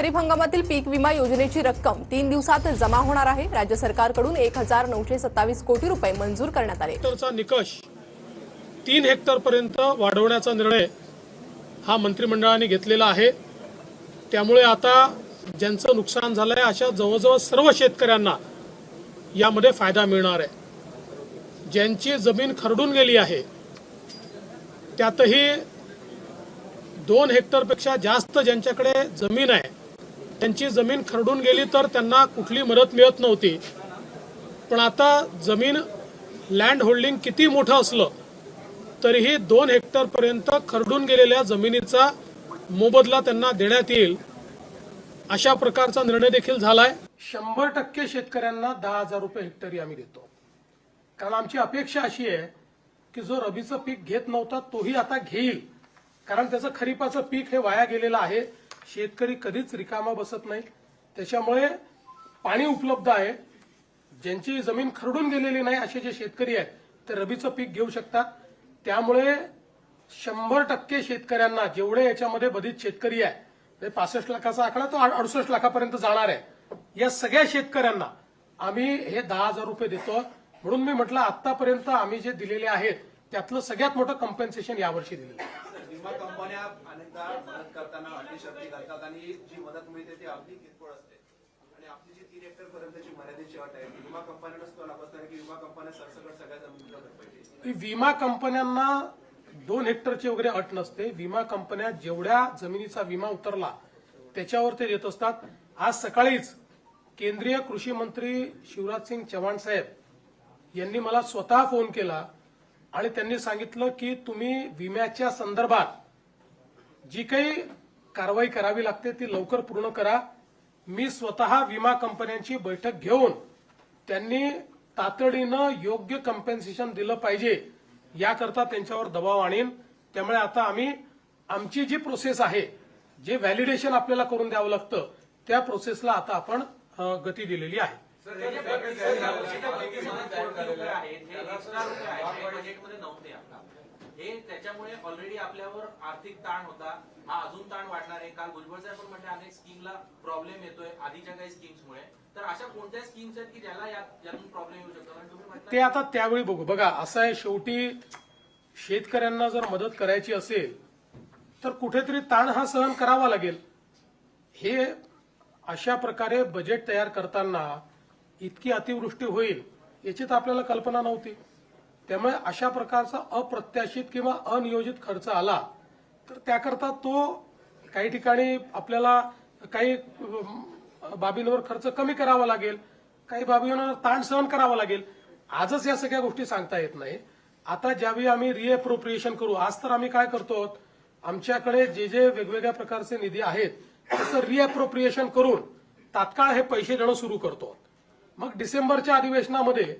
खरीप हंगामातील पीक विमा योजनेची रक्कम तीन दिवसात जमा होणार आहे. राज्य सरकारकडून एक हजार नऊशे सत्तावीस कोटी रुपये मंजूर करण्यात आले. हेक्टरचा निकष तीन हेक्टरपर्यंत वाढवण्याचा निर्णय हा मंत्रिमंडळाने घेतलेला आहे. त्यामुळे आता ज्यांचं नुकसान झालं आहे अशा जवळजवळ सर्व शेतकऱ्यांना यामध्ये फायदा मिळणार आहे. ज्यांची जमीन खरडून गेली आहे त्यातही दोन हेक्टरपेक्षा जास्त ज्यांच्याकडे जमीन आहे त्यांची जमीन खरडून गेली तर त्यांना कुठली मदत मिळत नव्हती. पण आता जमीन लँड होल्डिंग किती मोठं असलं तरीही दोन हेक्टरपर्यंत खरडून गेलेल्या जमिनीचा मोबदला त्यांना देण्यात येईल अशा प्रकारचा निर्णय देखील झालाय. शंभर टक्के शेतकऱ्यांना दहा हजार रुपये हेक्टरी आम्ही देतो. कारण आमची अपेक्षा अशी आहे की जो रबीचं पीक घेत नव्हता तोही आता घेईल. कारण त्याचं खरीपाचं पीक हे वाया गेलेलं आहे. शेतकरी कधीच रिकामा बसत नाही. त्याच्यामुळे पाणी उपलब्ध आहे. ज्यांची जमीन खरडून गेलेली नाही असे जे शेतकरी आहेत ते रबीचं पीक घेऊ शकतात त्यामुळे शंभर टक्के शेतकऱ्यांना जेवढे याच्यामध्ये बधित शेतकरी आहे ते पासष्ट लाखाचा आकडा तो अडुसष्ट लाखापर्यंत जाणार आहे. या सगळ्या शेतकऱ्यांना आम्ही हे दहा हजार रुपये देतो. म्हणून मी म्हटलं आतापर्यंत आम्ही जे दिलेले आहेत त्यातलं सगळ्यात मोठं कम्पेन्सेशन यावर्षी दिलेलं आहे. कंपन्या अनेकदा मदत करताना अटी शर्ती घालतात आणि जी मदत मिळते ती अगदी किरकोळ असते. आणि आपली जी तीन हेक्टर पर्यंतची मर्यादेची अट आहे विमा कंपन्यांनाच तो लाभ असणार की विमा कंपन्या सरसकट सगळ्या जमिनीला पाहिजे विमा कंपन्यांना दोन हेक्टरची वगैरे अट नसते. विमा कंपन्या जेवढ्या जमिनीचा विमा उतरला त्याच्यावर ते देत असतात. आज सकाळीच केंद्रीय कृषी मंत्री शिवराज सिंग चव्हाण साहेब यांनी मला स्वतः फोन केला आणि त्यांनी सांगितलं की तुम्ही विम्याच्या संदर्भात जी काही कारवाई करावी लागते ती लवकर पूर्ण करा. मी स्वतः विमा कंपन्यांची बैठक घेऊन त्यांनी तातडीनं योग्य कम्पेन्सेशन दिलं पाहिजे. याकरता त्यांच्यावर दबाव आणीन. त्यामुळे आता आम्ही आमची जी प्रोसेस आहे जे व्हॅलिडेशन आपल्याला करून द्यावं लागतं त्या प्रोसेसला आता आपण गती दिलेली आहे. सर हे त्याच्यामुळे ऑलरेडी आपल्यावर आर्थिक ताण होता. हा अजून ताण वाढणार आहे. काल भुजबळ साहेब पण म्हटले अनेक स्कीमला प्रॉब्लेम येतोय आधीच्या काही स्कीम्समुळे तर अशा कोणत्या स्कीम्स आहेत की ज्याला यात- यातून प्रॉब्लेम येऊ शकतो? ते आता त्यावेळी बघू. बघा असं आहे शेवटी शेतकऱ्यांना जर मदत करायची असेल तर कुठेतरी ताण हा सहन करावा लागेल. हे अशा प्रकारे बजेट तयार करताना इतकी अतिवृष्टी होईल याची तर आपल्याला कल्पना नव्हती. त्यामुळे अशा प्रकारचा अप्रत्याशित किंवा अनियोजित खर्च आला तर त्याकरता तो काही ठिकाणी आपल्याला काही बाबींवर खर्च कमी करावा लागेल काही बाबींवर ताण सहन करावा लागेल. आजच या सगळ्या गोष्टी सांगता येत नाही. आता ज्यावेळी आम्ही रिएप्रोप्रिएशन करू आज तर आम्ही काय करतो? आमच्याकडे जे जे वेगवेगळ्या प्रकारचे निधी आहेत त्याचं रिएप्रोप्रिएशन करून तात्काळ हे पैसे देणं सुरू करतो. मग डिसेंबरच्या अधिवेशनामध्ये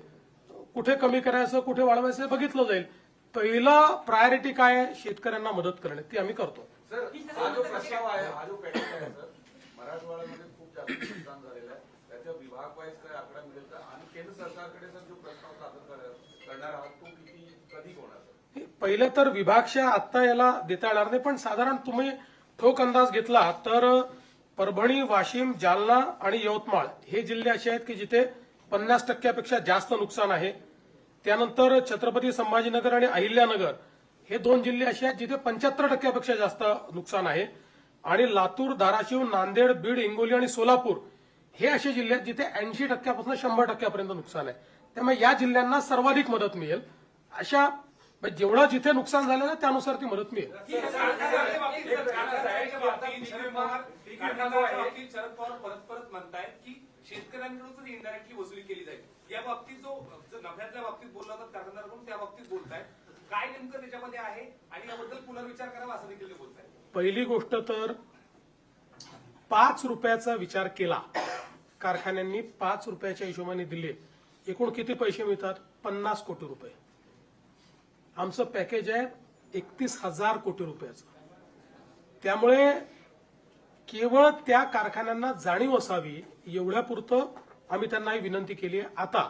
कुठे कमी करायचं कुठे वाढवायचं बघितलं जाईल. पहिलं प्रायोरिटी काय आहे? शेतकऱ्यांना मदत करणे. ती आम्ही करतो. सर हा जो प्रस्ताव आहे हा जो पेटंट आहे सर मराठवाड्यामध्ये खूप जास्त नुकसान झालेलं आहे. त्याच्या विभाग वाईज काय आकडा मिळेल का? आणि केंद्र सरकारकडे सर जो प्रस्ताव सादर कर- करणार आहात तो किती कधी होणार सर पहिलं तर विभागशा आत्ता याला देता येणार नाही पण साधारण तुम्ही ठोक अंदाज घेतला तर परभणी वाशिम जालना आणि यवतमाळ हे जिल्हे असे आहेत की जिथे पन्नास टक्क्यापेक्षा जास्त नुकसान आहे. त्यानंतर छत्रपती संभाजीनगर आणि अहिल्यानगर हे दोन जिल्हे असे आहेत जिथे पंच्याहत्तर टक्क्यापेक्षा जास्त नुकसान आहे. आणि लातूर धाराशिव नांदेड बीड हिंगोली आणि सोलापूर हे असे जिल्हे आहेत जिथे ऐंशी टक्क्यापासून शंभर टक्क्यापर्यंत नुकसान आहे. त्यामुळे या जिल्ह्यांना सर्वाधिक मदत मिळेल. अशा म्हणजे जेवढं जिथे नुकसान झालेलं आहे त्यानुसार ती मदत मिळेल. शरद पवार परत शेतकऱ्यांकडूनच इनडायरेक्टली वसुली केली जाईल. या बाबतीत जो नफ्यातल्या बाबतीत बोलला तर कारखानदाराकडून त्या बाबतीत बोलताय. काय नेमकं त्याच्यामध्ये आहे? आणि याबद्दल पुनर्विचार करावा असं देखील बोलताय. पहिली गोष्ट तर पाच रुपयाचा विचार केला. कारखान्यांनी पाच रुपयाच्या हिशोबाने दिले. एकूण किती पैसे मिळतात? पन्नास कोटी रुपये. आमचं पॅकेज आहे एकतीस हजार कोटी रुपयाचं. त्यामुळे केवळ त्या कारखान्यांना जाणीव असावी एवढ्यापुरतं आम्ही त्यांना ही विनंती केली आहे. आता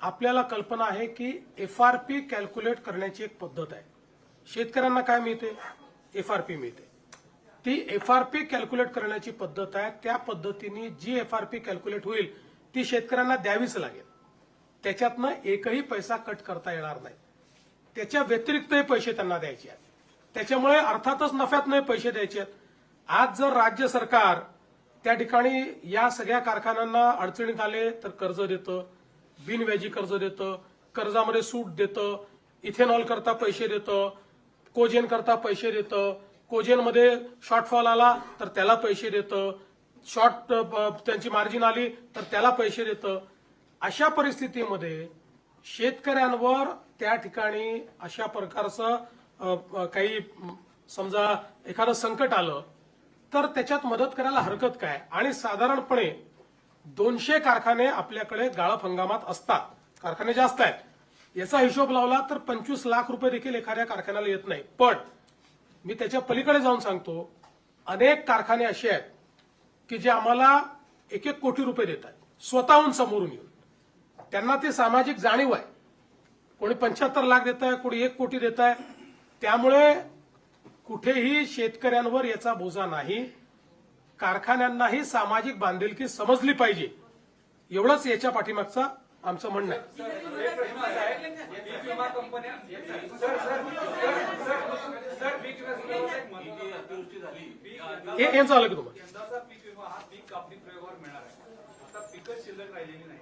आपल्याला कल्पना आहे की एफ आर पी कॅल्क्युलेट करण्याची एक पद्धत आहे. शेतकऱ्यांना काय मिळते? एफ आर पी मिळते. ती एफ आर पी कॅल्क्युलेट करण्याची पद्धत आहे. त्या पद्धतीने जी एफ आर पी कॅल्क्युलेट होईल ती शेतकऱ्यांना द्यावीच लागेल. त्याच्यातनं एकही पैसा कट करता येणार नाही. त्याच्या व्यतिरिक्तही पैसे त्यांना द्यायचे आहेत. त्याच्यामुळे अर्थातच नफ्यातनही पैसे द्यायचे आहेत. आज जर राज्य सरकार त्या ठिकाणी या सगळ्या कारखान्यांना अडचणीत आले तर कर्ज देतं बिनव्याजी कर्ज देतं कर्जामध्ये सूट देतं इथेनॉल करता पैसे देतं कोजेन करता पैसे देतं कोजेनमध्ये शॉर्टफॉल आला तर त्याला पैसे देतं शॉर्ट त्यांची मार्जिन आली तर त्याला पैसे देतं. अशा परिस्थितीमध्ये शेतकऱ्यांवर त्या ठिकाणी अशा प्रकारचं काही समजा एखादं संकट आलं तर त्याच्यात मदत करायला हरकत काय? आणि साधारणपणे दोनशे कारखाने आपल्याकडे गाळप हंगामात असतात. कारखाने जास्त आहेत. याचा हिशोब लावला तर पंचवीस लाख रुपये देखील एखाद्या कारखान्याला येत नाही. पण मी त्याच्या पलीकडे जाऊन सांगतो अनेक कारखाने असे आहेत की जे आम्हाला एक एक कोटी रुपये देत आहेत. स्वतःहून समोरून येऊन. त्यांना ते सामाजिक जाणीव आहे. कोणी पंच्याहत्तर लाख देत आहे कोणी एक कोटी देत आहे. त्यामुळे कुठेही शेतकऱ्यांवर याचा बोजा नाही कारखान्यांनाही सामाजिक बांधिलकी समजली पाहिजे. एवढंच याच्या पाठीमागचं आमचं म्हणणं आहे. हे हे झालं की तुम्हाला? यंदाचा पीक विमा पीक कापणी प्रयोगावर मिळणार आहे. आता पिकच शिल्लक राहिलेली नाही.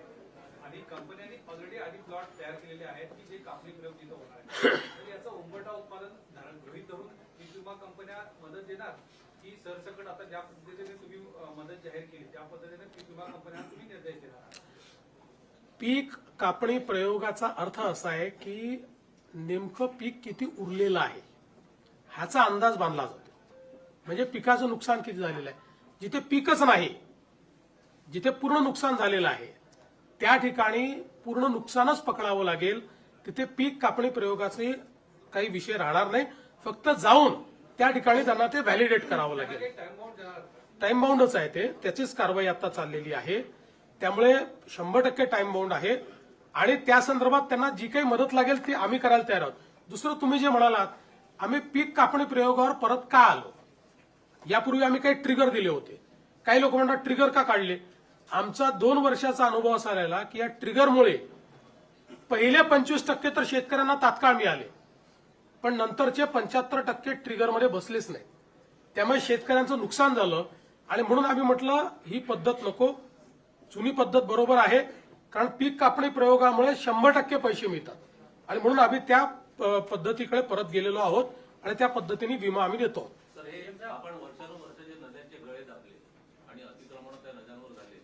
आणि कंपन्यांनी ऑलरेडी आधी प्लॉट तयार केलेले आहेत की जे कापणी प्रयोग तिथं होणार आहे. तर याचा उंबरठा उत्पादन धरण गृहीत धरून विमा कंपन्या मदत देणार की सरसकट आता ज्या पद्धतीने तुम्ही मदत जाहीर केली त्या पद्धतीने पीक विमा कंपन्यांना तुम्ही निर्देश देणार पीक कापणी प्रयोगाचा अर्थ असा आहे की नेमकं पीक किती उरलेलं आहे ह्याचा अंदाज बांधला जातो. म्हणजे पिकाचं नुकसान किती झालेलं आहे. जिथे पीकच नाही जिथे पूर्ण नुकसान झालेलं आहे त्या ठिकाणी पूर्ण नुकसानच पकडावं लागेल तिथे पीक कापणी प्रयोगाचे काही विषय राहणार नाही. फक्त जाऊन त्या ठिकाणी त्यांना ते व्हॅलिडेट करावं लागेल. टाइम बाउंडच आहे ते. त्याचीच कारवाई आता चाललेली आहे. त्यामुळे शंभर टक्के टाइम बाउंड आहे. आणि त्या संदर्भात त्यांना जी काही मदत लागेल ती आम्ही करायला तयार आहोत. दुसरं तुम्ही जे म्हणालात आम्ही पीक कापणी प्रयोगावर परत का आलो? यापूर्वी आम्ही काही ट्रिगर दिले होते. काही लोक म्हणतात ट्रिगर का काढले? आमचा दोन वर्षाचा अनुभव असा राहिला की या ट्रिगरमुळे पहिले पंचवीस टक्के तर शेतकऱ्यांना तात्काळ मिळाले. पण नंतरचे पंच्याहत्तर टक्के ट्रिगरमध्ये बसलेच नाही. त्यामुळे शेतकऱ्यांचं नुकसान झालं. आणि म्हणून आम्ही म्हटलं ही पद्धत नको. जुनी पद्धत बरोबर आहे. कारण पीक कापणी प्रयोगामुळे शंभर टक्के पैसे मिळतात. आणि म्हणून आम्ही त्या पद्धतीकडे परत गेलेलो आहोत. आणि त्या पद्धतीने विमा आम्ही देतो आहोत. तर हे आपण वर्षानुवर्ष जे नद्यांचे गळे दाबले आणि अतिक्रमण त्या नद्यांवर झाले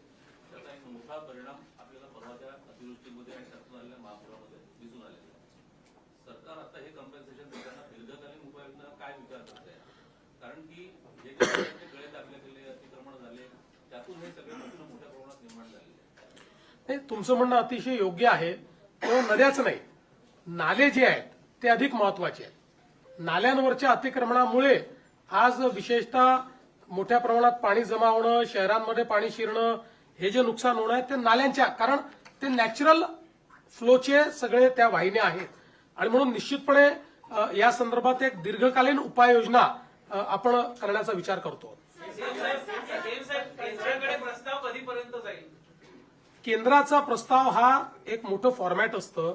त्याचा एक मोठा परिणाम आपल्याला परवाच्या अतिवृष्टीमध्ये आणि त्यातून आलेल्या महापुरामध्ये दिसून आलेला आहे सरकार आता हे कम्पेन्सेशन देताना दीर्घकालीन उपाययोजना काय विचार करत आहे कारण की जे काही गळे दाबले गेले अतिक्रमण झाले त्यातून हे सगळे प्रश्न मोठ्या प्रमाणात निर्माण झालेले नाही तुमचं म्हणणं अतिशय योग्य आहे. केवळ नद्याच नाही. नाले जे आहेत ते अधिक महत्त्वाचे आहेत. नाल्यांवरच्या अतिक्रमणामुळे आज विशेषतः मोठ्या प्रमाणात पाणी जमा होणं शहरांमध्ये पाणी शिरणं हे जे नुकसान होणं आहे ते नाल्यांच्या कारण ते नॅचरल फ्लोचे सगळे त्या वाहिन्या आहेत. आणि म्हणून निश्चितपणे या संदर्भात एक दीर्घकालीन उपाययोजना आपण करण्याचा विचार करतो. प्रस्ताव कधीपर्यंत जाईल केंद्राचा प्रस्ताव हा एक मोठं फॉर्मॅट असतं.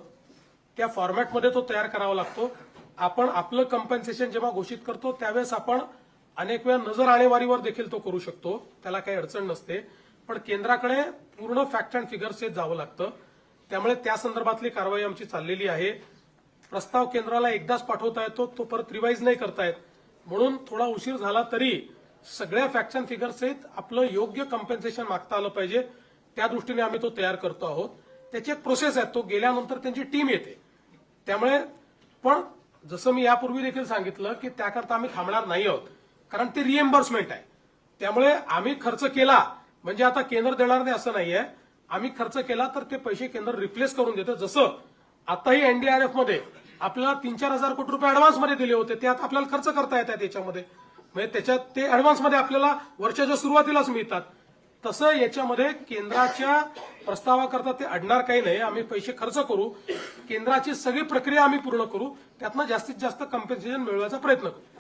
त्या फॉर्मॅटमध्ये तो तयार करावा लागतो. आपण आपलं कंपन्सेशन जेव्हा घोषित करतो त्यावेळेस आपण अनेक वेळा नजर आणेवारीवर देखील तो करू शकतो. त्याला काही अडचण नसते. पण केंद्राकडे पूर्ण फॅक्ट अँड फिगर्स जावं लागतं. त्यामुळे त्या संदर्भातली कारवाई आमची चाललेली आहे. प्रस्ताव केंद्राला एकदाच पाठवता येतो तो परत रिवाईज नाही करता येत. म्हणून थोडा उशीर झाला तरी सगळ्या फॅक्शन अँड आपलं योग्य कम्पेन्सेशन मागता आलं पाहिजे. त्या दृष्टीने आम्ही तो तयार करतो आहोत. त्याची एक प्रोसेस आहे. तो गेल्यानंतर त्यांची टीम येते. त्यामुळे पण जसं मी यापूर्वी देखील सांगितलं की त्याकरता आम्ही थांबणार नाही आहोत. कारण ते रिएम्बर्समेंट आहे. त्यामुळे आम्ही खर्च केला म्हणजे आता केंद्र देणार नाही असं नाहीये. आम्ही खर्च केला तर ते पैसे केंद्र रिप्लेस करून देतं. जसं आताही एनडीआरएफमध्ये आपल्याला तीन चार हजार कोटी रुपये ऍडव्हान्समध्ये दिले होते. ते आता आपल्याला खर्च करता येतात त्याच्यामध्ये. म्हणजे त्याच्यात ते ऍडव्हान्समध्ये आपल्याला वर्षाच्या सुरुवातीलाच मिळतात. तसं याच्यामध्ये केंद्राच्या प्रस्तावाकरता ते अडणार काही नाही. आम्ही पैसे खर्च करू. केंद्राची सगळी प्रक्रिया आम्ही पूर्ण करू. त्यातनं जास्तीत जास्त कम्पेन्सेशन मिळवायचा प्रयत्न करू.